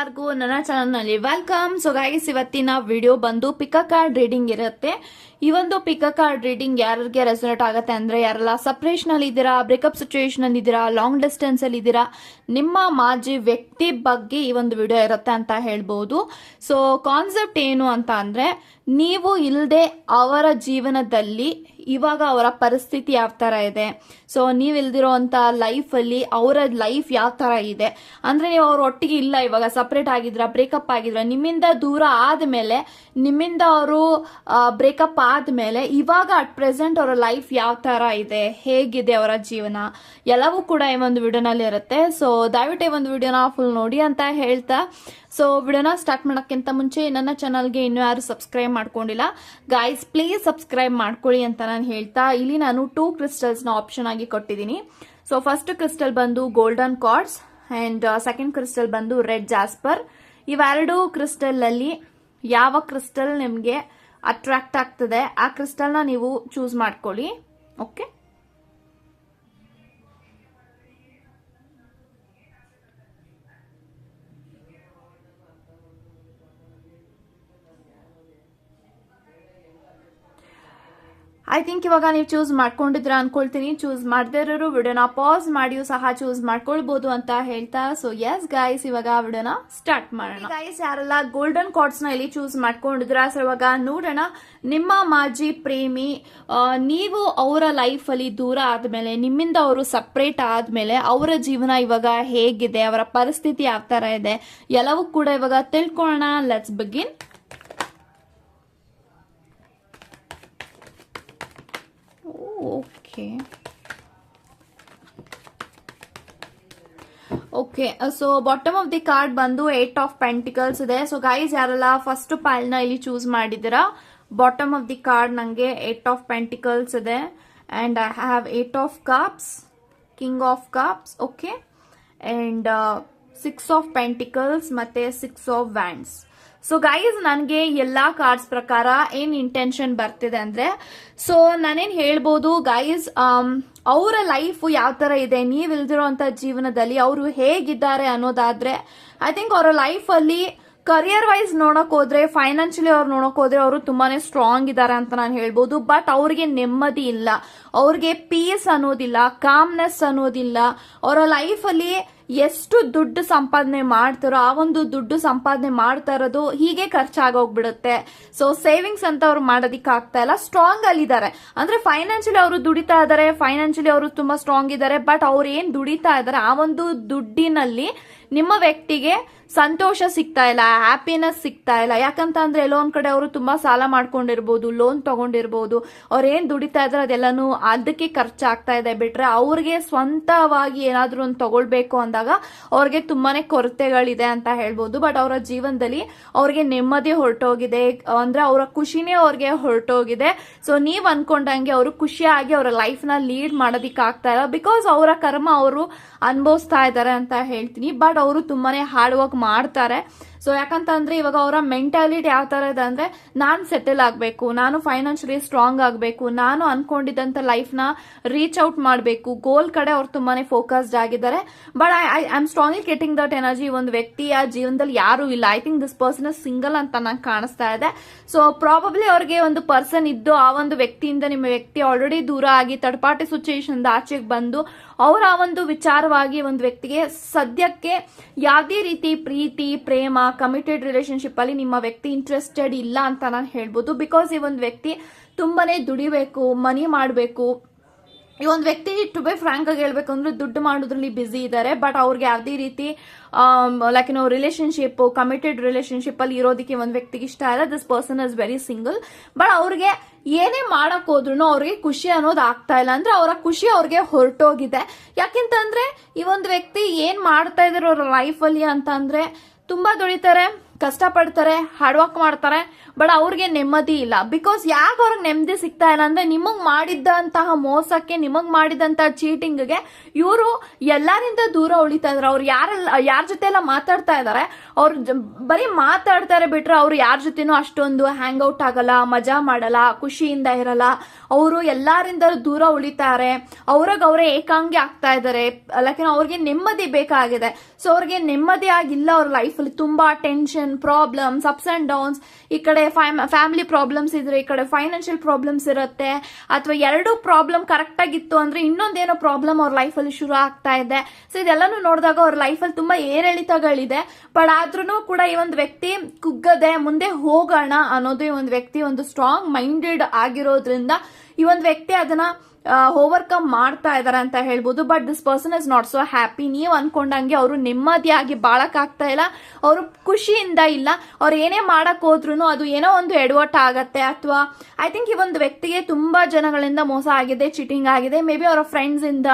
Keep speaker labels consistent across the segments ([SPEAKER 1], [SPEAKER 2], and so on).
[SPEAKER 1] ಎಲ್ಲರಿಗೂ ನನ್ನ ಚಾನಲ್ನಲ್ಲಿ ವೆಲ್ಕಮ್ ಸೊ ಗೈಸ್ ಇವತ್ತಿನ ವಿಡಿಯೋ ಬಂದು ಪಿಕ ಕಾರ್ಡ್ ರೀಡಿಂಗ್ ಇರುತ್ತೆ. ಈ ಒಂದು ಪಿಕ ಕಾರ್ಡ್ ರೀಡಿಂಗ್ ಯಾರಿಗೆ ರೆಸಲ್ಟ್ ಆಗುತ್ತೆ ಅಂದ್ರೆ ಯಾರೆಲ್ಲ ಸಪ್ರೇಷನ್ ಅಲ್ಲಿ ಇದ್ದೀರಾ ಬ್ರೇಕಪ್ ಸಿಚುಯೇಷನ್ ಅಲ್ಲಿ ಇದ್ದೀರಾ ಲಾಂಗ್ ಡಿಸ್ಟೆನ್ಸ್ ಅಲ್ಲಿ ಇದ್ದೀರಾ, ನಿಮ್ಮ ಮಾಜಿ ವ್ಯಕ್ತಿ ಬಗ್ಗೆ ಈ ಒಂದು ವಿಡಿಯೋ ಇರುತ್ತೆ ಅಂತ ಹೇಳ್ಬೋದು. ಸೊ ಕಾನ್ಸೆಪ್ಟ್ ಏನು ಅಂತ ಅಂದ್ರೆ, ನೀವು ಇಲ್ಲದೆ ಅವರ ಜೀವನದಲ್ಲಿ ಇವಾಗ ಅವರ ಪರಿಸ್ಥಿತಿ ಯಾವ ತರ ಇದೆ? ಸೊ ನೀವು ಲೈಫ್ ಲೈಫಲ್ಲಿ ಅವರ ಲೈಫ್ ಯಾವ ತರ ಇದೆ? ಅಂದ್ರೆ ನೀವು ಅವ್ರ ಒಟ್ಟಿಗೆ ಇಲ್ಲ ಇವಾಗ ಸಪ್ರೇಟ್ ಆಗಿದ್ರ ಬ್ರೇಕಪ್ ಆಗಿದ್ರ, ನಿಮ್ಮಿಂದ ದೂರ ಆದ್ಮೇಲೆ, ನಿಮ್ಮಿಂದ ಅವರು ಬ್ರೇಕಪ್ ಆದ್ಮೇಲೆ ಇವಾಗ ಅಟ್ ಪ್ರೆಸೆಂಟ್ ಅವರ ಲೈಫ್ ಯಾವ ತರ ಇದೆ? ಹೇಗಿದೆ ಅವರ ಜೀವನ? ಎಲ್ಲವೂ ಕೂಡ ಈ ಒಂದು ವಿಡಿಯೋನಲ್ಲಿ ಇರುತ್ತೆ. ಸೊ ದಯವಿಟ್ಟು ಈ ಒಂದು ವಿಡಿಯೋನ ಫುಲ್ ನೋಡಿ ಅಂತ ಹೇಳ್ತಾ ಸೊ ವಿಡಿಯೋನ ಸ್ಟಾರ್ಟ್ ಮಾಡೋಕ್ಕಿಂತ ಮುಂಚೆ ನನ್ನ ಚಾನಲ್ಗೆ ಇನ್ನೂ ಯಾರು ಸಬ್ಸ್ಕ್ರೈಬ್ ಮಾಡ್ಕೊಂಡಿಲ್ಲ ಗಾಯ್ಸ್ ಪ್ಲೀಸ್ ಸಬ್ಸ್ಕ್ರೈಬ್ ಮಾಡ್ಕೊಳ್ಳಿ ಅಂತ ನಾನು ಹೇಳ್ತಾ, ಇಲ್ಲಿ ನಾನು ಟೂ ಕ್ರಿಸ್ಟಲ್ಸ್ನ ಆಪ್ಷನ್ ಆಗಿ ಕೊಟ್ಟಿದ್ದೀನಿ. ಸೊ ಫಸ್ಟ್ ಕ್ರಿಸ್ಟಲ್ ಬಂದು golden cards and second crystal ಬಂದು ರೆಡ್ ಜಾಸ್ಪರ್ ಇವೆರಡು ಕ್ರಿಸ್ಟಲಲ್ಲಿ ಯಾವ ಕ್ರಿಸ್ಟಲ್ ನಿಮಗೆ ಅಟ್ರಾಕ್ಟ್ ಆಗ್ತದೆ, ಆ ಕ್ರಿಸ್ಟಲ್ನ ನೀವು ಚೂಸ್ ಮಾಡ್ಕೊಳ್ಳಿ ಓಕೆ ಐ ಥಿಂಕ್ ಇವಾಗ ನೀವು ಚೂಸ್ ಮಾಡ್ಕೊಂಡಿದ್ರ ಅನ್ಕೊಳ್ತೀನಿ. ಚೂಸ್ ಮಾಡದೇ ಇರೋರು ವಿಡಿಯೋನ ಪಾಸ್ ಮಾಡಿಯೂ ಸಹ ಚೂಸ್ ಮಾಡ್ಕೊಳ್ಬಹುದು ಅಂತ ಹೇಳ್ತಾ. ಸೊ ಎಸ್ ಗೈಸ್ ಇವಾಗ ವಿಡಿಯೋನ ಸ್ಟಾರ್ಟ್ ಮಾಡೋಣ. ಗೈಸ್ ಯಾರೆಲ್ಲ ಗೋಲ್ಡನ್ ಕಾರ್ಡ್ಸ್ನ ಇಲ್ಲಿ ಚೂಸ್ ಮಾಡ್ಕೊಂಡಿದ್ರ ಸೊ ಇವಾಗ ನೋಡೋಣ. ನಿಮ್ಮ ಮಾಜಿ ಪ್ರೇಮಿ ನೀವು ಅವರ ಲೈಫ್ ಅಲ್ಲಿ ದೂರ ಆದ್ಮೇಲೆ, ನಿಮ್ಮಿಂದ ಅವರು ಸಪ್ರೇಟ್ ಆದ್ಮೇಲೆ ಅವರ ಜೀವನ ಇವಾಗ ಹೇಗಿದೆ? ಅವರ ಪರಿಸ್ಥಿತಿ ಯಾವ ತರ ಇದೆ? ಎಲ್ಲವೂ ಕೂಡ ಇವಾಗ ತಿಳ್ಕೊಳ್ಳೋಣ. Let's begin okay okay so bottom of the card ಬಂದು ಏಟ್ ಆಫ್ ಪೆಂಟಿಕಲ್ಸ್ ಇದೆ. ಸೊ ಗೈಸ್ ಯಾರೆಲ್ಲ ಫಸ್ಟ್ ಪೈಲ್ನ ಇಲ್ಲಿ ಚೂಸ್ ಮಾಡಿದ್ದೀರಾ ಬಾಟಮ್ ಆಫ್ ದಿ ಕಾರ್ಡ್ ನಂಗೆ ಏಟ್ ಆಫ್ ಪೆಂಟಿಕಲ್ಸ್ ಇದೆ. And I have eight of cups king of cups okay and six of pentacles ಮತ್ತು six of wands so guys ನನಗೆ ಎಲ್ಲಾ ಕಾರ್ಡ್ಸ್ ಪ್ರಕಾರ ಏನ್ ಇಂಟೆನ್ಷನ್ ಬರ್ತಿದೆ ಅಂದ್ರೆ ಸೊ ನಾನೇನ್ ಹೇಳ್ಬೋದು ಗೈಸ್ ಅವರ ಲೈಫ್ ಯಾವ ತರ ಇದೆ, ನೀವ್ ಇಲ್ದಿರೋಂತ ಜೀವನದಲ್ಲಿ ಅವರು ಹೇಗಿದ್ದಾರೆ ಅನ್ನೋದಾದ್ರೆ ಐ ಥಿಂಕ್ ಅವರ ಲೈಫ್ ಅಲ್ಲಿ ಕರಿಯರ್ ವೈಸ್ ನೋಡಕ್ ಹೋದ್ರೆ ಫೈನಾನ್ಷಿಯಲಿ ಅವ್ರು ನೋಡಕ್ ಹೋದ್ರೆ ಅವರು ತುಂಬಾನೇ ಸ್ಟ್ರಾಂಗ್ ಇದ್ದಾರೆ ಅಂತ ನಾನು ಹೇಳ್ಬೋದು. ಬಟ್ ಅವ್ರಿಗೆ ನೆಮ್ಮದಿ ಇಲ್ಲ. ಅವ್ರಿಗೆ ಪೀಸ್ ಅನ್ನೋದಿಲ್ಲ ಕಾಮ್ನೆಸ್ ಅನ್ನೋದಿಲ್ಲ. ಅವರ ಲೈಫಲ್ಲಿ ಎಷ್ಟು ದುಡ್ಡು ಸಂಪಾದನೆ ಮಾಡ್ತಾರೋ, ಆ ಒಂದು ದುಡ್ಡು ಸಂಪಾದನೆ ಮಾಡ್ತಾ ಇರೋದು ಹೀಗೆ ಖರ್ಚಾಗೋಗ್ಬಿಡುತ್ತೆ. ಸೊ ಸೇವಿಂಗ್ಸ್ ಅಂತ ಅವ್ರು ಮಾಡೋದಿಕ್ಕೆ ಆಗ್ತಾ ಇಲ್ಲ. ಸ್ಟ್ರಾಂಗ್ ಅಲ್ಲಿದ್ದಾರೆ ಅಂದ್ರೆ ಫೈನಾನ್ಷಿಯಲಿ ಅವರು ದುಡಿತಾ ಇದಾರೆ ಫೈನಾನ್ಷಿಯಲಿ ಅವರು ತುಂಬಾ ಸ್ಟ್ರಾಂಗ್ ಇದ್ದಾರೆ ಬಟ್ ಅವ್ರು ಏನ್ ದುಡಿತಾ ಇದಾರೆ, ಆ ಒಂದು ದುಡ್ಡಿನಲ್ಲಿ ನಿಮ್ಮ ವ್ಯಕ್ತಿಗೆ ಸಂತೋಷ ಸಿಗ್ತಾ ಇಲ್ಲ ಹ್ಯಾಪಿನೆಸ್ ಸಿಗ್ತಾ ಇಲ್ಲ. ಯಾಕಂತ ಅಂದ್ರೆ ಎಲ್ಲೋ ಒಂದ್ ಕಡೆ ಅವರು ತುಂಬಾ ಸಾಲ ಮಾಡ್ಕೊಂಡಿರ್ಬೋದು ಲೋನ್ ತಗೊಂಡಿರ್ಬೋದು. ಅವ್ರು ಏನ್ ದುಡಿತಾ ಇದ್ರೆ ಅದೆಲ್ಲಾನು ಅದಕ್ಕೆ ಖರ್ಚಾಗ್ತಾ ಇದೆ. ಬಿಟ್ರೆ ಅವ್ರಿಗೆ ಸ್ವಂತವಾಗಿ ಏನಾದ್ರೂ ಒಂದು ತಗೊಳ್ಬೇಕು ಅಂದಾಗ ಅವ್ರಿಗೆ ತುಂಬಾನೇ ಕೊರತೆಗಳಿದೆ ಅಂತ ಹೇಳ್ಬೋದು. ಬಟ್ ಅವರ ಜೀವನದಲ್ಲಿ ಅವ್ರಿಗೆ ನೆಮ್ಮದಿ ಹೊರಟೋಗಿದೆ. ಅಂದ್ರೆ ಅವರ ಖುಷಿನೇ ಅವ್ರಿಗೆ ಹೊರಟೋಗಿದೆ. ಸೊ ನೀವ್ ಅನ್ಕೊಂಡಂಗೆ ಅವರು ಖುಷಿಯಾಗಿ ಅವರ ಲೈಫ್ನ ಲೀಡ್ ಮಾಡೋದಿಕ್ ಆಗ್ತಾ ಇಲ್ಲ. ಬಿಕಾಸ್ ಅವರ ಕರ್ಮ ಅವರು ಅನುಭವಿಸ್ತಾ ಇದ್ದಾರೆ ಅಂತ ಹೇಳ್ತೀನಿ. ಬಟ್ ಅವರು ತುಂಬಾನೇ ಹಾರ್ಡ್ ವರ್ಕ್ ಮಾಡ್ತಾರೆ. ಸೊ ಯಾಕಂತಂದ್ರೆ ಇವಾಗ ಅವರ ಮೆಂಟಾಲಿಟಿ ಯಾವ ತರ ಇದೆ ಅಂದ್ರೆ ನಾನು ಸೆಟಲ್ ಆಗಬೇಕು, ನಾನು ಫೈನಾನ್ಷಿಯಲಿ ಸ್ಟ್ರಾಂಗ್ ಆಗಬೇಕು, ನಾನು ಅನ್ಕೊಂಡಿದ್ದಂತ ಲೈಫ್ನ ರೀಚ್ ಔಟ್ ಮಾಡಬೇಕು. ಗೋಲ್ ಕಡೆ ಅವ್ರು ತುಂಬಾನೇ ಫೋಕಸ್ಡ್ ಆಗಿದ್ದಾರೆ. But I I am strongly getting that energy ಒಂದು ವ್ಯಕ್ತಿಯ ಜೀವನದಲ್ಲಿ ಯಾರು ಇಲ್ಲ. I think this person single ಅಂತ ನಂಗೆ ಕಾಣಿಸ್ತಾ ಇದೆ. ಸೊ ಪ್ರಾಬಬ್ಲಿ ಅವ್ರಿಗೆ ಒಂದು ಪರ್ಸನ್ ಇದ್ದು ಆ ಒಂದು ವ್ಯಕ್ತಿಯಿಂದ ನಿಮ್ಮ ವ್ಯಕ್ತಿ ಆಲ್ರೆಡಿ ದೂರ ಆಗಿ ತಡಪಾಟಿ ಸಿಚುಯೇಷನ್ ಆಚೆಗೆ ಬಂದು ಅವರ ಆ ಒಂದು ವಿಚಾರವಾಗಿ ಒಂದು ವ್ಯಕ್ತಿಗೆ ಸದ್ಯಕ್ಕೆ ಯಾವುದೇ ರೀತಿ ಪ್ರೀತಿ, ಪ್ರೇಮ ಕಮಿಟೆಡ್ ರಿಲೇಶನ್ಶಿಪ್ ಅಲ್ಲಿ ನಿಮ್ಮ ವ್ಯಕ್ತಿ ಇಂಟ್ರೆಸ್ಟೆಡ್ ಇಲ್ಲ ಅಂತ ನಾನು ಹೇಳ್ಬೋದು. ಬಿಕಾಸ್ ಈ ಒಂದು ವ್ಯಕ್ತಿ ತುಂಬಾನೇ ದುಡಿಬೇಕು ಮನಿ ಮಾಡಬೇಕು. ಈ ಒಂದು ವ್ಯಕ್ತಿ ಟು ಬೈ ಫ್ರಾಂಕ್ ಆಗಿ ಹೇಳ್ಬೇಕು ಅಂದ್ರೆ ದುಡ್ಡು ಮಾಡೋದ್ರಲ್ಲಿ ಬಿಸಿ ಇದ್ದಾರೆ ಬಟ್ ಅವ್ರಿಗೆ ಯಾವುದೇ ರೀತಿ ಲೈಕ್ ಏನೋ ರಿಲೇಶನ್ಶಿಪ್ ಕಮಿಟೆಡ್ ರಿಲೇಶನ್ಶಿಪ್ ಅಲ್ಲಿ ಇರೋದಕ್ಕೆ ಒಂದು ವ್ಯಕ್ತಿಗೆ ಇಷ್ಟ ಇಲ್ಲ. This person is very single but ಅವ್ರಿಗೆ ಏನೇ ಮಾಡಕ್ ಹೋದ್ರು ಅವ್ರಿಗೆ ಖುಷಿ ಅನ್ನೋದು ಆಗ್ತಾ ಇಲ್ಲ. ಅಂದ್ರೆ ಅವರ ಖುಷಿ ಅವ್ರಿಗೆ ಹೊರಟೋಗಿದೆ. ಯಾಕೆಂತಂದ್ರೆ ಈ ಒಂದು ವ್ಯಕ್ತಿ ಏನ್ ಮಾಡ್ತಾ ಇದಾರೆ ಅವ್ರ ಲೈಫ್ ಅಲ್ಲಿ ಅಂತ ಅಂದ್ರೆ ತುಂಬಾ ದುಡಿತಾರೆ ಕಷ್ಟಪಡ್ತಾರೆ ಹಾರ್ಡ್ ವರ್ಕ್ ಮಾಡ್ತಾರೆ ಬಟ್ ಅವ್ರಿಗೆ ನೆಮ್ಮದಿ ಇಲ್ಲ. ಬಿಕಾಸ್ ಯಾಕೆ ಅವ್ರಿಗೆ ನೆಮ್ಮದಿ ಸಿಗ್ತಾ ಇಲ್ಲ ಅಂದ್ರೆ ನಿಮಗೆ ಮಾಡಿದಂತಹ ಮೋಸಕ್ಕೆ, ನಿಮಗೆ ಮಾಡಿದಂತಹ ಚೀಟಿಂಗ್ಗೆ ಇವರು ಎಲ್ಲರಿಂದ ದೂರ ಉಳಿತಾ ಇದಾರೆ. ಅವ್ರು ಯಾರೆಲ್ಲ ಯಾರ ಜೊತೆ ಎಲ್ಲ ಮಾತಾಡ್ತಾ ಇದಾರೆ, ಅವ್ರು ಬರೀ ಮಾತಾಡ್ತಾರೆ ಬಿಟ್ರೆ ಅವ್ರು ಯಾರ ಜೊತೆನೂ ಅಷ್ಟೊಂದು ಹ್ಯಾಂಗ್ ಔಟ್ ಆಗಲ್ಲ, ಮಜಾ ಮಾಡಲ್ಲ, ಖುಷಿಯಿಂದ ಇರಲ್ಲ. ಅವರು ಎಲ್ಲರಿಂದ ದೂರ ಉಳಿತಾರೆ ಅವ್ರಾಗ ಅವರೇ ಏಕಾಂಗಿ ಆಗ್ತಾ ಇದ್ದಾರೆ ಲೈಕ್ ಅವ್ರಿಗೆ ನೆಮ್ಮದಿ ಬೇಕಾಗಿದೆ. ಸೊ ಅವ್ರಿಗೆ ನೆಮ್ಮದಿ ಆಗಿಲ್ಲ ಅವ್ರ ಲೈಫಲ್ಲಿ ತುಂಬಾ tension problems ups and downs ಈ ಕಡೆ ಫ್ಯಾಮಿಲಿ ಪ್ರಾಬ್ಲಮ್ಸ್ ಇದ್ರೆ, ಈ ಕಡೆ ಫೈನಾನ್ಷಿಯಲ್ ಪ್ರಾಬ್ಲಮ್ಸ್ ಇರುತ್ತೆ. ಅಥವಾ ಎರಡು ಪ್ರಾಬ್ಲಮ್ ಕರೆಕ್ಟ್ ಆಗಿತ್ತು ಅಂದ್ರೆ ಇನ್ನೊಂದೇನೋ ಪ್ರಾಬ್ಲಮ್ ಅವ್ರ ಲೈಫಲ್ಲಿ ಶುರು ಆಗ್ತಾ ಇದೆ. ಸೊ ಇದೆಲ್ಲಾನು ನೋಡಿದಾಗ ಅವ್ರ ಲೈಫಲ್ಲಿ ತುಂಬಾ ಏರಿಳಿತಗಳಿದೆ. ಬಟ್ ಆದ್ರೂ ಕೂಡ ಈ ಒಂದು ವ್ಯಕ್ತಿ ಕುಗ್ಗದೆ ಮುಂದೆ ಹೋಗೋಣ ಅನ್ನೋದು ಈ ಒಂದು ವ್ಯಕ್ತಿ ಒಂದು ಸ್ಟ್ರಾಂಗ್ ಮೈಂಡೆಡ್ ಆಗಿರೋದ್ರಿಂದ ಈ ಒಂದು ವ್ಯಕ್ತಿ ಅದನ್ನ ಓವರ್ಕಮ್ ಮಾಡ್ತಾ ಇದಾರೆ ಅಂತ ಹೇಳ್ಬೋದು. But this person is not so happy ನೀವು ಅನ್ಕೊಂಡಂಗೆ ಅವರು ನೆಮ್ಮದಿಯಾಗಿ ಬಾಳಕ್ಕಾಗ್ತಾ ಇಲ್ಲ. ಅವರು ಖುಷಿಯಿಂದ ಇಲ್ಲ. ಅವ್ರು ಏನೇ ಮಾಡಕ್ ಹೋದ್ರು ಅದು ಏನೋ ಒಂದು ಎಡವಟ್ ಆಗತ್ತೆ. ಅಥವಾ ಐ ಥಿಂಕ್ ಈ ಒಂದು ವ್ಯಕ್ತಿಗೆ ತುಂಬಾ ಜನಗಳಿಂದ ಮೋಸ ಆಗಿದೆ ಚೀಟಿಂಗ್ ಆಗಿದೆ. ಮೇ ಬಿ ಅವರ ಫ್ರೆಂಡ್ಸ್ ಇಂದ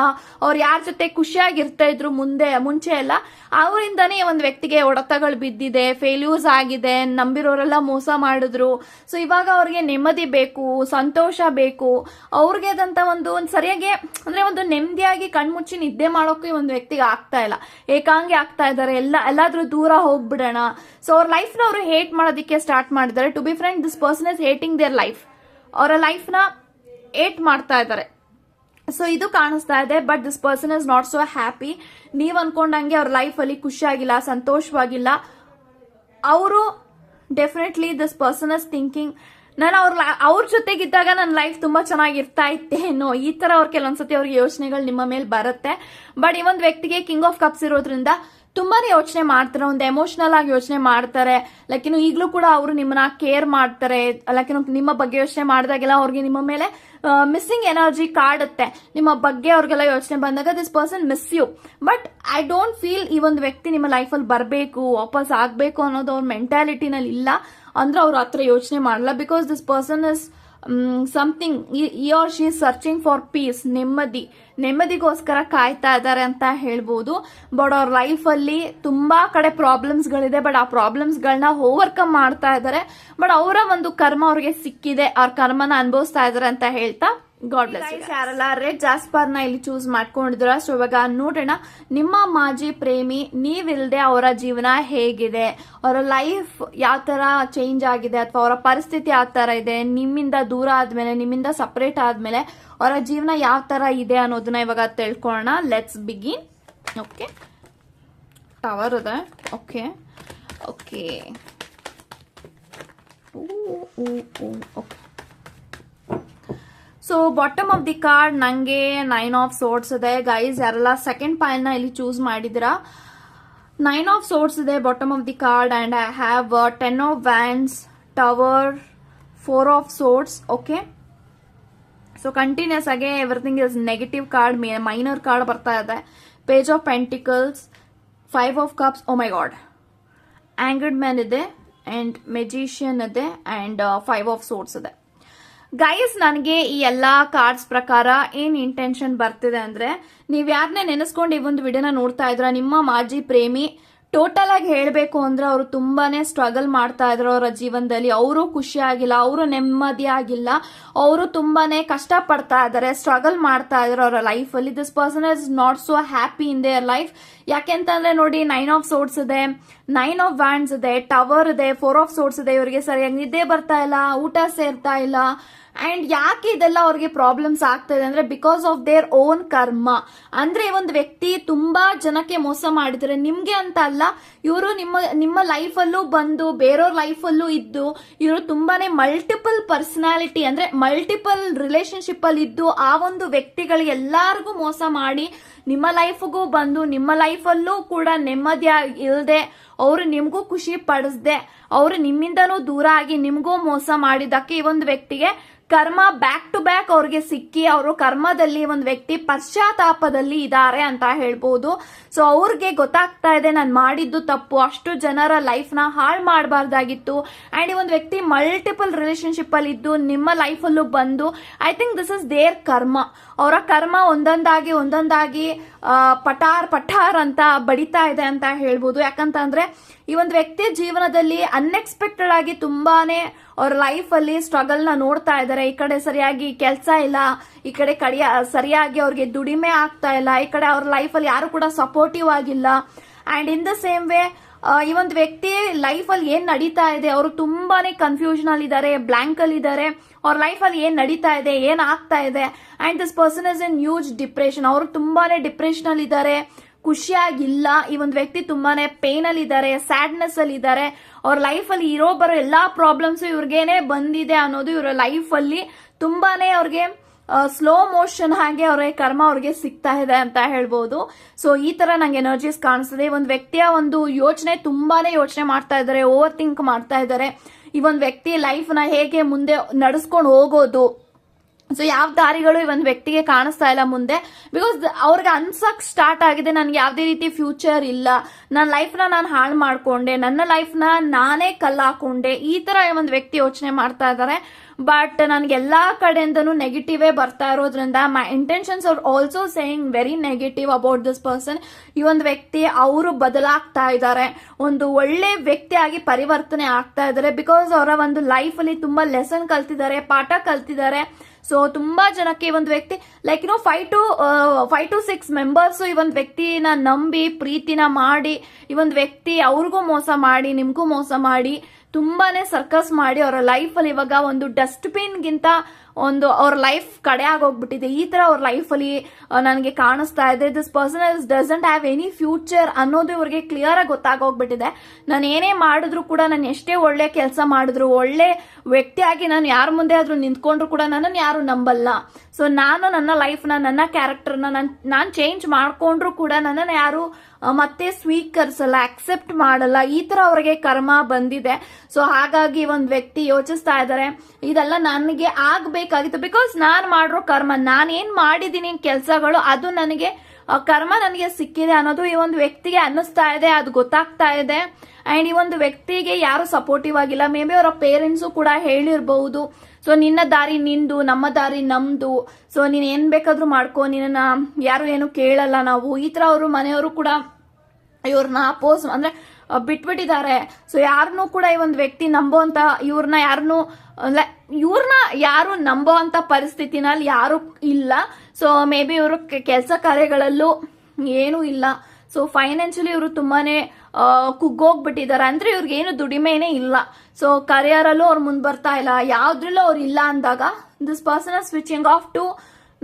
[SPEAKER 1] ಅವ್ರು ಯಾರ ಜೊತೆ ಖುಷಿಯಾಗಿರ್ತಾ ಇದ್ರು ಮುಂದೆ, ಮುಂಚೆ ಎಲ್ಲ, ಅವರಿಂದಾನೇ ಒಂದು ವ್ಯಕ್ತಿಗೆ ಒಡತಗಳು ಬಿದ್ದಿದೆ ಫೇಲ್ಯೂರ್ಸ್ ಆಗಿದೆ, ನಂಬಿರೋರೆಲ್ಲ ಮೋಸ ಮಾಡಿದ್ರು. ಸೊ ಇವಾಗ ಅವ್ರಿಗೆ ನೆಮ್ಮದಿ ಬೇಕು, ಸಂತೋಷ ಬೇಕು. ಅವ್ರಿಗೆ ಒಂದು ಒಂದು ಸರಿಯಾಗಿ, ಅಂದ್ರೆ ಒಂದು ನೆಮ್ಮದಿಯಾಗಿ ಕಣ್ಮುಚ್ಚಿ ನಿದ್ದೆ ಮಾಡೋಕೆ ಒಂದು ವ್ಯಕ್ತಿಗೆ ಆಗ್ತಾ ಇಲ್ಲ. ಏಕಾಂಗಿ ಆಗ್ತಾ ಇದ್ದಾರೆ. ಎಲ್ಲ, ಎಲ್ಲಾದ್ರೂ ದೂರ ಹೋಗ್ಬಿಡೋಣ. ಸೊ ಅವ್ರ ಲೈಫ್ನ ಅವರು ಹೇಟ್ ಮಾಡೋದಕ್ಕೆ ಸ್ಟಾರ್ಟ್ ಮಾಡಿದ್ದಾರೆ. To be friend this person is hating their life ಅವರ ಲೈಫ್ನ ಏಟ್ ಮಾಡ್ತಾ ಇದ್ದಾರೆ. ಸೊ ಇದು ಕಾಣಿಸ್ತಾ ಇದೆ but this person is not so happy ನೀವು ಅನ್ಕೊಂಡಂಗೆ ಅವ್ರ ಲೈಫಲ್ಲಿ ಖುಷಿಯಾಗಿಲ್ಲ, ಸಂತೋಷವಾಗಿಲ್ಲ. ಅವರು definitely this person is thinking ನಾನು ಅವ್ರ ಅವ್ರ ಜೊತೆಗಿದ್ದಾಗ ನನ್ನ ಲೈಫ್ ತುಂಬಾ ಚೆನ್ನಾಗಿರ್ತಾ ಇತ್ತೇನೋ ಈ ತರ ಅವ್ರ ಕೆಲವೊಂದ್ಸತಿ ಅವ್ರಿಗೆ ಯೋಚನೆಗಳು ನಿಮ್ಮ ಮೇಲೆ ಬರುತ್ತೆ. ಬಟ್ ಈ ಒಂದು ವ್ಯಕ್ತಿಗೆ ಕಿಂಗ್ ಆಫ್ ಕಪ್ಸ್ ಇರೋದ್ರಿಂದ ತುಂಬಾನೇ ಯೋಚನೆ ಮಾಡ್ತಾರೆ, ಒಂದು ಎಮೋಷನಲ್ ಆಗಿ ಯೋಚನೆ ಮಾಡ್ತಾರೆ. ಲೈಕ್ ಇನ್ನು ಈಗಲೂ ಕೂಡ ಅವರು ನಿಮ್ಮನ್ನ ಕೇರ್ ಮಾಡ್ತಾರೆ. ಲೈಕ್ ಇನ್ನು ನಿಮ್ಮ ಬಗ್ಗೆ ಯೋಚನೆ ಮಾಡಿದಾಗೆಲ್ಲ ಅವ್ರಿಗೆ ನಿಮ್ಮ ಮೇಲೆ ಮಿಸ್ಸಿಂಗ್ ಎನರ್ಜಿ ಕಾಡುತ್ತೆ. ನಿಮ್ಮ ಬಗ್ಗೆ ಅವ್ರಿಗೆಲ್ಲ ಯೋಚನೆ ಬಂದಾಗ this person miss you but I don't feel ಈ ಒಂದು ವ್ಯಕ್ತಿ ನಿಮ್ಮ ಲೈಫಲ್ಲಿ ಬರಬೇಕು, ವಾಪಸ್ ಆಗಬೇಕು ಅನ್ನೋದು ಅವ್ರ ಮೆಂಟಾಲಿಟಿನಲ್ಲಿ ಇಲ್ಲ ಅಂದ್ರೆ ಅವ್ರ ಹತ್ರ ಯೋಚನೆ ಮಾಡಲ್ಲ because this person is something he or she searching for peace ನೆಮ್ಮದಿ, ನೆಮ್ಮದಿಗೋಸ್ಕರ ಕಾಯ್ತಾ ಇದ್ದಾರೆ ಅಂತ ಹೇಳ್ಬೋದು. ಬಟ್ ಅವ್ರ ಲೈಫಲ್ಲಿ ತುಂಬಾ ಕಡೆ ಪ್ರಾಬ್ಲಮ್ಸ್ಗಳಿದೆ ಬಟ್ ಆ ಪ್ರಾಬ್ಲಮ್ಸ್ಗಳನ್ನ ಓವರ್ಕಮ್ ಮಾಡ್ತಾ ಇದ್ದಾರೆ. ಬಟ್ ಅವರ ಒಂದು ಕರ್ಮ ಅವ್ರಿಗೆ ಸಿಕ್ಕಿದೆ. ಅವ್ರ ಕರ್ಮನ ಅನುಭವಿಸ್ತಾ ಇದಾರೆ ಅಂತ ಹೇಳ್ತಾ ಗಾಡ್ ಬ್ಲೆಸ್ ಯಾರಲ್ಲ ರೆಡ್ ಜಾಸ್ಪರ್ನ ಇಲ್ಲಿ ಚೂಸ್ ಮಾಡ್ಕೊಂಡಿದ್ರ ಸೊ ಇವಾಗ ನೋಡೋಣ. ನಿಮ್ಮ ಮಾಜಿ ಪ್ರೇಮಿ ನೀವಿಲ್ದೆ ಅವರ ಜೀವನ ಹೇಗಿದೆ? ಅವರ ಲೈಫ್ ಯಾವ ತರ ಚೇಂಜ್ ಆಗಿದೆ? ಅಥವಾ ಅವರ ಪರಿಸ್ಥಿತಿ ಯಾವ ತರ ಇದೆ? ನಿಮ್ಮಿಂದ ದೂರ ಆದ್ಮೇಲೆ ನಿಮ್ಮಿಂದ ಸಪರೇಟ್ ಆದ್ಮೇಲೆ ಅವರ ಜೀವನ ಯಾವ ತರ ಇದೆ ಅನ್ನೋದನ್ನ ಇವಾಗ ತಿಳ್ಕೊಳ್ಳೋಣ. ಲೆಟ್ಸ್ ಬಿಗಿನ್ ಓಕೆ ಟವರ್ ಇದೆ. Okay okay okay so bottom of the card ನಂಗೆ ನೈನ್ ಆಫ್ ಸೋರ್ಟ್ಸ್ ಇದೆ. ಗೈಸ್ ಯಾರೆಲ್ಲ ಸೆಕೆಂಡ್ನ ಇಲ್ಲಿ ಚೂಸ್ ಮಾಡಿದಿರಾ ನೈನ್ ಆಫ್ ಸೋರ್ಟ್ಸ್ ಇದೆ bottom of the card and I have ten of wands tower four of swords okay so continuous ಆಗಿ everything is negative card minor card ಬರ್ತಾ ಇದೆ. Page of pentacles five of cups oh my God hanged man ಇದೆ and magician ಇದೆ and five of swords ಇದೆ. Guys ನನಗೆ ಈ ಎಲ್ಲಾ cards ಪ್ರಕಾರ ಏನ್ ಇಂಟೆನ್ಷನ್ ಬರ್ತಿದೆ ಅಂದ್ರೆ, ನೀವ್ ಯಾರನ್ನೇ ನೆನೆಸ್ಕೊಂಡು ಈ ಒಂದು ವಿಡಿಯೋನ ನೋಡ್ತಾ ಇದ್ರ, ನಿಮ್ಮ ಮಾಜಿ ಪ್ರೇಮಿ ಟೋಟಲ್ ಆಗಿ ಹೇಳಬೇಕು ಅಂದ್ರೆ ಅವರು ತುಂಬಾನೇ ಸ್ಟ್ರಗಲ್ ಮಾಡ್ತಾ ಇದ್ರು ಅವರ ಜೀವನದಲ್ಲಿ. ಅವರು ಖುಷಿ ಆಗಿಲ್ಲ, ಅವರು ನೆಮ್ಮದಿ ಆಗಿಲ್ಲ, ಅವರು ತುಂಬಾನೇ ಕಷ್ಟ ಪಡ್ತಾ ಇದಾರೆ, ಸ್ಟ್ರಗಲ್ ಮಾಡ್ತಾ ಇದ್ರು ಅವರ ಲೈಫ್ ಅಲ್ಲಿ. This person is not so happy in their life ಯಾಕೆಂತಂದ್ರೆ ನೋಡಿ ನೈನ್ ಆಫ್ ಸೋರ್ಟ್ಸ್ ಇದೆ ನೈನ್ ಆಫ್ ವ್ಯಾಂಡ್ಸ್ ಇದೆ ಟವರ್ ಇದೆ ಫೋರ್ ಆಫ್ ಸೋರ್ಟ್ಸ್ ಇದೆ, ಇವರಿಗೆ ಸರಿಯಾಗಿ ನಿದ್ದೆ ಬರ್ತಾ ಇಲ್ಲ, ಊಟ ಸೇರ್ತಾ ಇಲ್ಲ. ಅಂಡ್ ಯಾಕೆ ಇದೆಲ್ಲ ಅವ್ರಿಗೆ ಪ್ರಾಬ್ಲಮ್ಸ್ ಆಗ್ತಾ ಇದೆ ಅಂದ್ರೆ ಬಿಕಾಸ್ ಆಫ್ ದೇರ್ ಓನ್ ಕರ್ಮ ಅಂದ್ರೆ ಒಂದು ವ್ಯಕ್ತಿ ತುಂಬಾ ಜನಕ್ಕೆ ಮೋಸ ಮಾಡಿದ್ರೆ ನಿಮ್ಗೆ ಅಂತ ಅಲ್ಲ, ಇವರು ನಿಮ್ಮ ನಿಮ್ಮ ಲೈಫಲ್ಲೂ ಬಂದು ಬೇರೆಯವ್ರ ಲೈಫಲ್ಲೂ ಇದ್ದು, ಇವರು ತುಂಬಾನೇ ಮಲ್ಟಿಪಲ್ ಪರ್ಸನಾಲಿಟಿ ಅಂದ್ರೆ ಮಲ್ಟಿಪಲ್ ರಿಲೇಶನ್ಶಿಪ್ ಅಲ್ಲಿ ಇದ್ದು, ಆ ಒಂದು ವ್ಯಕ್ತಿಗಳಿಗೆ ಎಲ್ಲಾರ್ಗೂ ಮೋಸ ಮಾಡಿ, ನಿಮ್ಮ ಲೈಫ್ಗೂ ಬಂದು, ನಿಮ್ಮ ಲೈಫಲ್ಲೂ ಕೂಡ ನೆಮ್ಮದಿಯಾಗಿ ಇಲ್ಲದೆ ಅವರು ನಿಮಗೂ ಖುಷಿ ಪಡಿಸ್ದೆ, ಅವರು ನಿಮ್ಮಿಂದನೂ ದೂರ ಆಗಿ ನಿಮಗೂ ಮೋಸ ಮಾಡಿದ್ದಕ್ಕೆ ಈ ಒಂದು ವ್ಯಕ್ತಿಗೆ ಕರ್ಮ ಬ್ಯಾಕ್ ಟು ಬ್ಯಾಕ್ ಅವ್ರಿಗೆ ಸಿಕ್ಕಿ ಅವರು ಕರ್ಮದಲ್ಲಿ ಒಂದು ವ್ಯಕ್ತಿ ಪಶ್ಚಾತ್ತಾಪದಲ್ಲಿ ಇದ್ದಾರೆ ಅಂತ ಹೇಳ್ಬೋದು. ಸೊ ಅವ್ರಿಗೆ ಗೊತ್ತಾಗ್ತಾ ಇದೆ ನಾನು ಮಾಡಿದ್ದು ತಪ್ಪು. ಅಷ್ಟು ಜನರ ಲೈಫ್ನ ಹಾಳು ಮಾಡಬಾರ್ದಾಗಿತ್ತು. ಆ್ಯಂಡ್ ಈ ಒಂದು ವ್ಯಕ್ತಿ ಮಲ್ಟಿಪಲ್ ರಿಲೇಶನ್ಶಿಪ್ ಅಲ್ಲಿ ಇದ್ದು, ನಿಮ್ಮ ಲೈಫಲ್ಲೂ ಬಂದು I think this is their karma. ಅವರ ಕರ್ಮ ಒಂದೊಂದಾಗಿ ಒಂದೊಂದಾಗಿ ಪಟಾರ್ ಪಟಾರ್ ಅಂತ ಬಡಿತಾ ಇದೆ ಅಂತ ಹೇಳ್ಬೋದು. ಯಾಕಂತಂದ್ರೆ ಈ ಒಂದು ವ್ಯಕ್ತಿ ಜೀವನದಲ್ಲಿ ಅನ್ಎಕ್ಸ್ಪೆಕ್ಟೆಡ್ ಆಗಿ ತುಂಬಾನೇ ಅವ್ರ ಲೈಫ್ ಅಲ್ಲಿ ಸ್ಟ್ರಗಲ್ನ ನೋಡ್ತಾ ಇದ್ದಾರೆ. ಈ ಕಡೆ ಸರಿಯಾಗಿ ಕೆಲಸ ಇಲ್ಲ, ಈ ಕಡೆ ಕಡಿಯ, ಸರಿಯಾಗಿ ಅವ್ರಿಗೆ ದುಡಿಮೆ ಆಗ್ತಾ ಇಲ್ಲ, ಈ ಕಡೆ ಅವ್ರ ಲೈಫ್ ಅಲ್ಲಿ ಯಾರು ಕೂಡ ಸಪೋರ್ಟಿವ್ ಆಗಿಲ್ಲ. And in the same way ಈ ಒಂದು ವ್ಯಕ್ತಿ ಲೈಫ್ ಅಲ್ಲಿ ಏನ್ ನಡೀತಾ ಇದೆ, ಅವರು ತುಂಬಾನೇ ಕನ್ಫ್ಯೂಷನ್ ಅಲ್ಲಿ ಇದ್ದಾರೆ ಬ್ಲಾಂಕ್ ಅಲ್ಲಿ ಇದ್ದಾರೆ. ಅವ್ರ ಲೈಫ್ ಅಲ್ಲಿ ಏನ್ ನಡೀತಾ ಇದೆ, ಏನ್ ಆಗ್ತಾ ಇದೆ. And this person is in huge depression ಅವರು ತುಂಬಾನೇ ಡಿಪ್ರೆಷನ್ ಅಲ್ಲಿ ಇದ್ದಾರೆ. ಖುಷಿಯಾಗಿಲ್ಲ. ಈ ಒಂದು ವ್ಯಕ್ತಿ ತುಂಬಾನೇ ಪೇನ್ ಅಲ್ಲಿ ಇದ್ದಾರೆ ಸ್ಯಾಡ್ನೆಸ್ ಅಲ್ಲಿ ಇದ್ದಾರೆ ಅವ್ರ ಲೈಫ್ ಅಲ್ಲಿ ಇರೋ ಬರೋ ಎಲ್ಲಾ ಪ್ರಾಬ್ಲಮ್ಸ್ ಇವ್ರಿಗೇನೆ ಬಂದಿದೆ ಅನ್ನೋದು ಇವರ ಲೈಫ್ ಅಲ್ಲಿ ತುಂಬಾನೇ ಅವ್ರಿಗೆ ಸ್ಲೋ ಮೋಷನ್ ಹಾಗೆ ಅವ್ರಿಗೆ ಕರ್ಮ ಅವ್ರಿಗೆ ಸಿಗ್ತಾ ಇದೆ ಅಂತ ಹೇಳ್ಬೋದು. ಸೊ ಈ ತರ ನಂಗೆ ಎನರ್ಜೀಸ್ ಕಾಣಿಸ್ತದೆ. ಒಂದು ವ್ಯಕ್ತಿಯ ಒಂದು ಯೋಚನೆ ತುಂಬಾನೇ ಯೋಚನೆ ಮಾಡ್ತಾ ಇದ್ದಾರೆ ಓವರ್ ಥಿಂಕ್ ಮಾಡ್ತಾ ಇದ್ದಾರೆ. ಈ ಒಂದು ವ್ಯಕ್ತಿ ಲೈಫ್ನ ಹೇಗೆ ಮುಂದೆ ನಡೆಸ್ಕೊಂಡು ಹೋಗೋದು ಸೊ ಯಾವ ದಾರಿಗಳು ಈ ಒಂದು ವ್ಯಕ್ತಿಗೆ ಕಾಣಿಸ್ತಾ ಇಲ್ಲ ಮುಂದೆ? ಬಿಕಾಸ್ ಅವ್ರಿಗೆ ಅನ್ಸಕ್ ಸ್ಟಾರ್ಟ್ ಆಗಿದೆ, ನನ್ಗೆ ಯಾವ್ದೇ ರೀತಿ ಫ್ಯೂಚರ್ ಇಲ್ಲ. ನನ್ನ ಲೈಫ್ನ ನಾನು ಹಾಳು ಮಾಡ್ಕೊಂಡೆ. ನನ್ನ ಲೈಫ್ನ ನಾನೇ ಕಲ್ಲಾಕೊಂಡೆ. ಈ ತರ ಒಂದು ವ್ಯಕ್ತಿ ಯೋಚನೆ ಮಾಡ್ತಾ ಇದ್ದಾರೆ ಬಟ್ ನನ್ಗೆ ಎಲ್ಲಾ ಕಡೆಯಿಂದನೂ ನೆಗೆಟಿವೇ ಬರ್ತಾ ಇರೋದ್ರಿಂದ my intentions are also saying very negative about this person ಈ ಒಂದು ವ್ಯಕ್ತಿ ಅವರು ಬದಲಾಗ್ತಾ ಇದ್ದಾರೆ ಒಂದು ಒಳ್ಳೆ ವ್ಯಕ್ತಿಯಾಗಿ ಪರಿವರ್ತನೆ ಆಗ್ತಾ ಇದ್ದಾರೆ ಬಿಕಾಸ್ ಅವರ ಒಂದು ಲೈಫ್ ಅಲ್ಲಿ ತುಂಬಾ ಲೆಸನ್ ಕಲ್ತಿದ್ದಾರೆ, ಪಾಠ ಕಲ್ತಿದ್ದಾರೆ. ಸೊ ತುಂಬಾ ಜನಕ್ಕೆ ಒಂದು ವ್ಯಕ್ತಿ like no five to five to six members ಈ ಒಂದು ವ್ಯಕ್ತಿನ ನಂಬಿ, ಪ್ರೀತಿನ ಮಾಡಿ, ಈ ಒಂದು ವ್ಯಕ್ತಿ ಅವ್ರಿಗೂ ಮೋಸ ಮಾಡಿ, ನಿಮ್ಗೂ ಮೋಸ ಮಾಡಿ ತುಂಬಾನೇ ಸರ್ಕಸ್ ಮಾಡಿ ಅವರ ಲೈಫ್ ಅಲ್ಲಿ ಇವಾಗ ಒಂದು ಡಸ್ಟ್ಬಿನ್ಗಿಂತ ಒಂದು ಅವ್ರ ಲೈಫ್ ಕಡೆ ಆಗೋಗ್ಬಿಟ್ಟಿದೆ. ಈ ತರ ಅವ್ರ ಲೈಫ್ ಅಲ್ಲಿ ನನಗೆ ಕಾಣಿಸ್ತಾ ಇದೆ. This person is doesn't have any future ಅನ್ನೋದು ಇವ್ರಿಗೆ ಕ್ಲಿಯರ್ ಆಗಿ ಗೊತ್ತಾಗೋಗ್ಬಿಟ್ಟಿದೆ. ನಾನು ಏನೇ ಮಾಡಿದ್ರು ಕೂಡ ನಾನು ಎಷ್ಟೇ ಒಳ್ಳೆ ಕೆಲಸ ಮಾಡಿದ್ರು, ಒಳ್ಳೆ ವ್ಯಕ್ತಿಯಾಗಿ ನಾನು ಯಾರ ಮುಂದೆ ಆದ್ರೂ ನಿಂತ್ಕೊಂಡ್ರು ಕೂಡ ನನ್ನನ್ನು ಯಾರು ನಂಬಲ್ಲ. ಸೊ ನಾನು ನನ್ನ ಲೈಫ್ನ ನನ್ನ ಕ್ಯಾರೆಕ್ಟರ್ನ ನಾನು ನಾನು ಚೇಂಜ್ ಮಾಡಿಕೊಂಡ್ರು ಕೂಡ ನನ್ನನ್ನು ಯಾರು ಮತ್ತೆ ಸ್ವೀಕರಿಸಲ್ಲ ಅಕ್ಸೆಪ್ಟ್ ಮಾಡಲ್ಲ, ಈ ತರ ಅವ್ರಿಗೆ ಕರ್ಮ ಬಂದಿದೆ. ಸೊ ಹಾಗಾಗಿ ಒಂದು ವ್ಯಕ್ತಿ ಯೋಚಿಸ್ತಾ ಇದ್ದಾರೆ, ಇದೆಲ್ಲ ನನಗೆ ಆಗ್ಬೇಕಾಗಿತ್ತು. ಬಿಕಾಸ್ ನಾನು ಮಾಡಿರೋ ಕರ್ಮ, ನಾನು ಏನ್ ಮಾಡಿದೀನಿ ಕೆಲಸಗಳು, ಅದು ನನಗೆ ಕರ್ಮ ನನಗೆ ಸಿಕ್ಕಿದೆ ಅನ್ನೋದು ಈ ಒಂದು ವ್ಯಕ್ತಿಗೆ ಅನ್ನಿಸ್ತಾ ಇದೆ, ಅದು ಗೊತ್ತಾಗ್ತಾ ಇದೆ. ಅಂಡ್ ಈ ಒಂದು ವ್ಯಕ್ತಿಗೆ ಯಾರು ಸಪೋರ್ಟಿವ್ ಆಗಿಲ್ಲ ಮೇ ಬಿ ಅವರ ಪೇರೆಂಟ್ಸು ಕೂಡ ಹೇಳಿರ್ಬಹುದು. ಸೊ ನಿನ್ನ ದಾರಿ ನಿಂದು, ನಮ್ಮ ದಾರಿ ನಮ್ದು. ಸೊ ನೀನ್ ಏನ್ ಬೇಕಾದ್ರೂ ಮಾಡ್ಕೋ. ನಿನ್ನ ಯಾರು ಏನು ಕೇಳಲ್ಲ ನಾವು. ಈ ತರ ಅವರು ಮನೆಯವರು ಕೂಡ ಇವ್ರನ್ನ ಅಪೋಸ್ ಅಂದ್ರೆ ಬಿಟ್ಬಿಟ್ಟಿದ್ದಾರೆ. ಸೊ ಯಾರನ್ನೂ ಕೂಡ ಈ ಒಂದು ವ್ಯಕ್ತಿ ನಂಬೋ ಅಂತ ಇವ್ರನ್ನ ಯಾರನ್ನು ಇವ್ರನ್ನ ಯಾರು ನಂಬೋ ಅಂತ ಪರಿಸ್ಥಿತಿನಲ್ಲಿ ಯಾರು ಇಲ್ಲ. ಸೊ ಮೇ ಬಿ ಇವರು ಕೆಲಸ ಕಾರ್ಯಗಳಲ್ಲೂ ಏನೂ ಇಲ್ಲ. ಸೊ ಫೈನಾನ್ಷಿಯಲಿ ಇವರು ತುಂಬಾನೇ ಕುಗ್ಗೋಗ್ಬಿಟ್ಟಿದ್ದಾರೆ. ಅಂದ್ರೆ ಇವ್ರಿಗೆ ಏನು ದುಡಿಮೆನೇ ಇಲ್ಲ. ಸೊ ಕರಿಯರಲ್ಲೂ ಅವ್ರು ಮುಂದೆ ಬರ್ತಾ ಇಲ್ಲ. ಯಾವ್ದ್ರಲ್ಲೂ ಅವ್ರು ಇಲ್ಲ ಅಂದಾಗ this person switching off to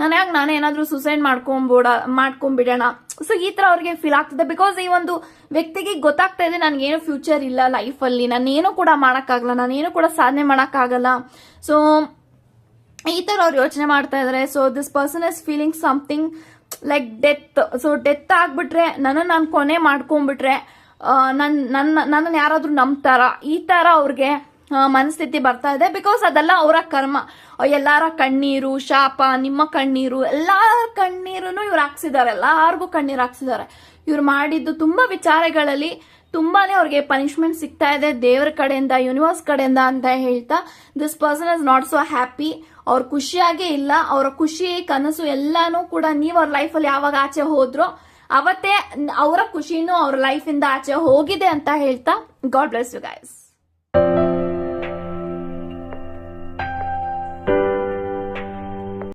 [SPEAKER 1] ನಾನು ಯಾಕೆ ನಾನು ಏನಾದರೂ ಸುಸೈಡ್ ಮಾಡ್ಕೊಂಬಿಡ, ಮಾಡ್ಕೊಂಬಿಡೋಣ? ಸೊ ಈ ಥರ ಅವ್ರಿಗೆ ಫೀಲ್ ಆಗ್ತದೆ. ಬಿಕಾಸ್ ಈ ಒಂದು ವ್ಯಕ್ತಿಗೆ ಗೊತ್ತಾಗ್ತಾ ಇದೆ, ನನಗೇನು ಫ್ಯೂಚರ್ ಇಲ್ಲ ಲೈಫಲ್ಲಿ. ನಾನೇನು ಕೂಡ ಮಾಡೋಕ್ಕಾಗಲ್ಲ, ನಾನೇನು ಕೂಡ ಸಾಧನೆ ಮಾಡೋಕ್ಕಾಗಲ್ಲ. ಸೊ ಈ ಥರ ಅವ್ರು ಯೋಚನೆ ಮಾಡ್ತಾ ಇದಾರೆ. So this person is feeling something like death so death ಆಗ್ಬಿಟ್ರೆ ನಾನು ನಾನು ಕೊನೆ ಮಾಡ್ಕೊಂಡ್ಬಿಟ್ರೆ ನನ್, ನನ್ನ ನನ್ನನ್ನು ಯಾರಾದ್ರೂ ನಂಬ್ತಾರ? ಈ ತರ ಅವ್ರಿಗೆ ಮನಸ್ಥಿತಿ ಬರ್ತಾ ಇದೆ. ಬಿಕಾಸ್ ಅದೆಲ್ಲ ಅವರ ಕರ್ಮ. ಎಲ್ಲಾರ ಕಣ್ಣೀರು, ಶಾಪ, ನಿಮ್ಮ ಕಣ್ಣೀರು ಎಲ್ಲಾರ ಕಣ್ಣೀರನ್ನು ಇವ್ರು ಹಾಕ್ಸಿದ್ದಾರೆ ಎಲ್ಲಾರ್ಗೂ ಕಣ್ಣೀರು ಹಾಕ್ಸಿದ್ದಾರೆ ಇವ್ರು ಮಾಡಿದ್ದು ತುಂಬಾ ವಿಚಾರಗಳಲ್ಲಿ ತುಂಬಾನೇ ಅವ್ರಿಗೆ ಪನಿಷ್ಮೆಂಟ್ ಸಿಗ್ತಾ ಇದೆ. ದೇವರ ಕಡೆಯಿಂದ ಯೂನಿವರ್ಸ್ ಕಡೆಯಿಂದ ಅಂತ ಹೇಳ್ತಾ this person is not so happy ಅವ್ರ ಖುಷಿಯಾಗೇ ಇಲ್ಲ. ಅವರ ಖುಷಿ, ಕನಸು ಎಲ್ಲಾನು ಕೂಡ ನೀವು ಅವ್ರ ಲೈಫಲ್ಲಿ ಯಾವಾಗ ಆಚೆ ಹೋದ್ರೋ ಅವತ್ತೇ ಅವರ ಖುಷಿನೂ ಅವ್ರ ಲೈಫ್ ಇಂದ ಆಚೆ ಹೋಗಿದೆ ಅಂತ ಹೇಳ್ತಾ ಗಾಡ್ ಬ್ಲೆಸ್ ಯು ಗೈಸ್